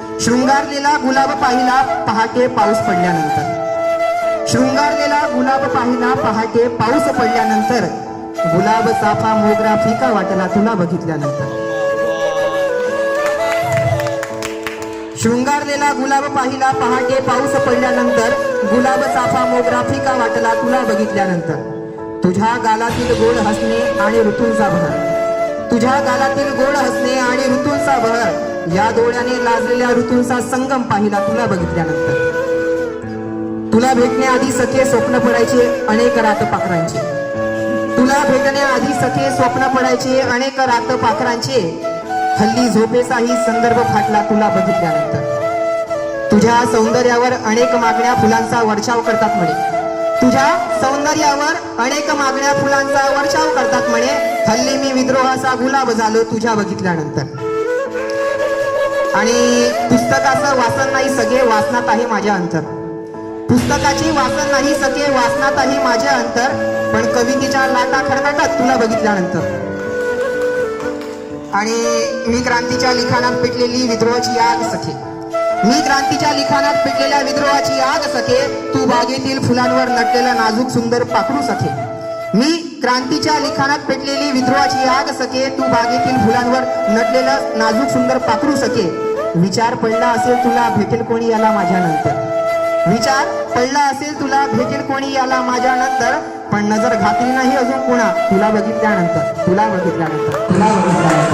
शृंगारलेला गुलाब पाहिला पहाटे पाऊस पडल्यानंतर. शृंगारलेला गुलाब पाहिला पहाटे पाऊस पडल्यानंतर. गुलाब चाफा मोगरा फिका वाटला तुला बघितल्यानंतर. शृंगारलेला गुलाब पाहिला पहाटे पाऊस पडल्यानंतर. गुलाब चाफा मोगरा फिका वाटला तुला बघितल्यानंतर. तुझ्या गालातील गोड हसणे आणि ऋतूंचा भर. तुझ्या गालातील गोड हसणे आणि ऋतूंचा वर या डोळ्याने लाजलेल्या ऋतूंचा संगम पाहिला तुला बघितल्यानंतर. तुला भेटण्याआधी सखे स्वप्न पडायचे अनेक रात पाखरांचे. तुला भेटण्याआधी सखे स्वप्न पडायचे अनेक रात पाखरांचे. हल्ली झोपेचाही संदर्भ फाटला तुला बघितल्यानंतर. तुझ्या सौंदर्यावर अनेक मागण्या फुलांचा वर्षाव करतात म्हणे. तुझ्या सौंदर्यावर अनेक मागण्या फुलांचा वर्षाव करतात म्हणे. हल्ली मी विद्रोहाचा गुलाब झालो तुझ्या बघितल्यानंतर. आणि पुस्तकाचं वाचन नाही सगळे वाचनात आहे माझ्या अंतर. पुस्तकाची वाचन नाही सगळे वाचनात आहे माझ्या अंतर. पण कवितेच्या लाटा खडकाटात तुला बघितल्यानंतर. आणि मी क्रांतीच्या लिखाणात पेटलेली विद्रोहाची आग सखे. मी क्रांतीच्या लिखाणात पेटलेल्या विद्रोहाची आग सखे. तू बागेतील फुलांवर नटलेला नाजूक सुंदर पाखरू सखे. मी क्रांतीच्या लिखाणात पेटलेली विद्रोहाची आग सके तू बागेतील फुलांवर नटलेलं नाजूक सुंदर पाखरू सके. विचार पडला असेल तुला भेटेल कोणी याला माझ्या नंतर विचार पडला असेल तुला भेटेल कोणी याला माझ्या नंतर पण नजर घातली नाही अजून कोणा? तुला बघितल्यानंतर. तुला बघितल्यानंतर. तुला बघितल्यानंतर.